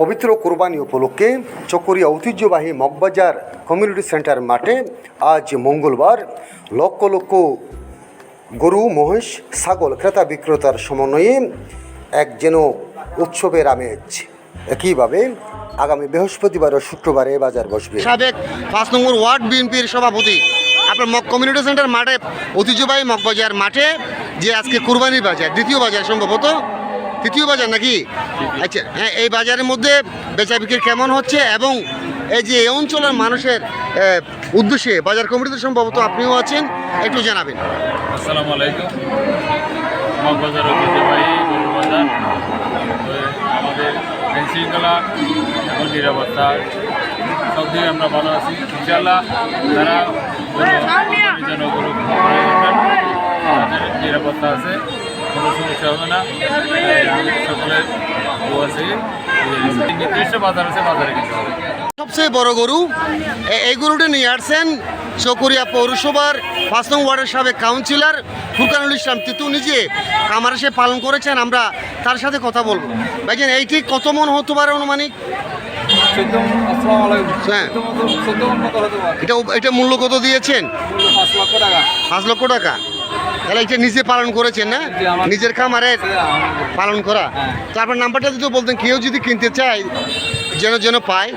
পবিত্র কোরবানি উপলক্ষে চকরিয়া ঐতিহ্যবাহী মগবাজার কমিউনিটি সেন্টার মাঠে আজ মঙ্গলবার লক্ষ লক্ষ গরু, মহিষ, ছাগল, ক্রেতা বিক্রেতার সমন্বয়ে এক যেন উৎসবের আমেজ। একইভাবে আগামী বৃহস্পতিবার ও শুক্রবারে বাজার বসবে। সাবেক পাঁচ নম্বর ওয়ার্ড বিএনপির সভাপতি আপনার মক কমিউনিটি সেন্টার মাঠে ঐতিহ্যবাহী মগবাজার মাঠে যে আজকে কুরবানির বাজার, দ্বিতীয় বাজার সম্ভবত। তৃতীয় বাজার নাকি? আচ্ছা হ্যাঁ এই বাজারের মধ্যে বেচা বিক্রি কেমন হচ্ছে এবং এই যে এই অঞ্চলের মানুষের উদ্দেশ্যে বাজার কমিটিতে সম্ভবত আপনিও আছেন, একটু জানাবেন। আসসালামু আলাইকুম। বাজার। আমাদের শৃঙ্খলা নিরাপত্তা সব দিকে আমরা ভালো আছি। ইনশাল্লাহ করবেন তাদের নিরাপত্তা আছে। কোনো সমস্যা হবে না সকলের আছে নির্দিষ্ট বাজার আছে বাজারে কিনতে হবে। সবচেয়ে বড় গরু এ- এই গরুটা নিয়ে আসছেন চকরিয়া পৌরসভার পাঁচ নং ওয়ার্ডের সাবেক কাউন্সিলর ফুরকানুল ইসলাম। তিতু নিজে কামার এসে পালন করেছেন আমরা তার সাথে কথা বলব। ভাইজান এইটি কত মন হতে পারে অনুমানিক? হ্যাঁ। এটা এটা মূল্য কত দিয়েছেন? পাঁচ লক্ষ টাকা। পাঁচ লক্ষ টাকা। তাহলে এটা নিজে পালন করেছেন না? নিজের খামারে পালন করা? হ্যাঁ। তারপর নাম্বারটা যদি বলতেন কেউ যদি কিনতে চায় যেন যেন পায়।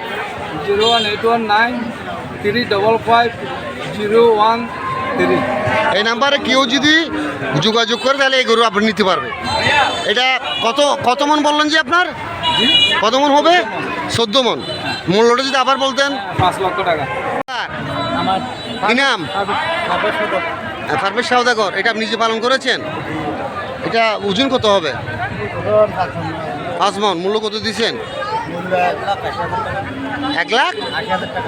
Zero one eight one nine three double five zero one three. এই নাম্বারে কেউ যদি যোগাযোগ করে তাহলে এই গরু আপনি নিতে পারবে। এটা কত কত মন বললেন যে আপনার? কত মন হবে? চোদ্দ মন। মূল্যটা যদি আবার বলতেন। পাঁচ লক্ষ টাকা। কি নাম? ফারবেশ সাউদাগর এটা আপনি নিজে পালন করেছেন, এটা ওজন কত হবে? পাঁচ মন, মূল্য কত দিয়েছেন এক লাখ?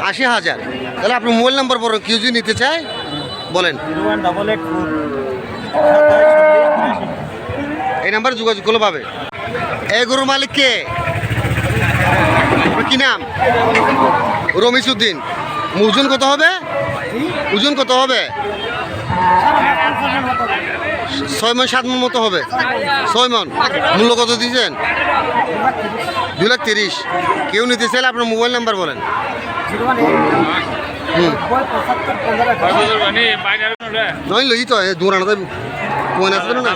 আশি হাজার। তাহলে আপনি মোবাইল নাম্বার বড় কেউ যদি নিতে চায়, বলেন। এই নাম্বারে যোগাযোগ করলে পাবে। এই গরুর মালিক কে? কি নাম? রমিস উদ্দিন। ওজন কত হবে? ওজন কত হবে? ছয় মন সাত মন মতো হবে। ছয় মন। মূল্য কত দিয়েছেন? দু লাখ তিরিশ। কেউ নিতে চাইলে আপনার মোবাইল নাম্বার বলেন। নয় লই তো দূর আনা কোন আসবে না?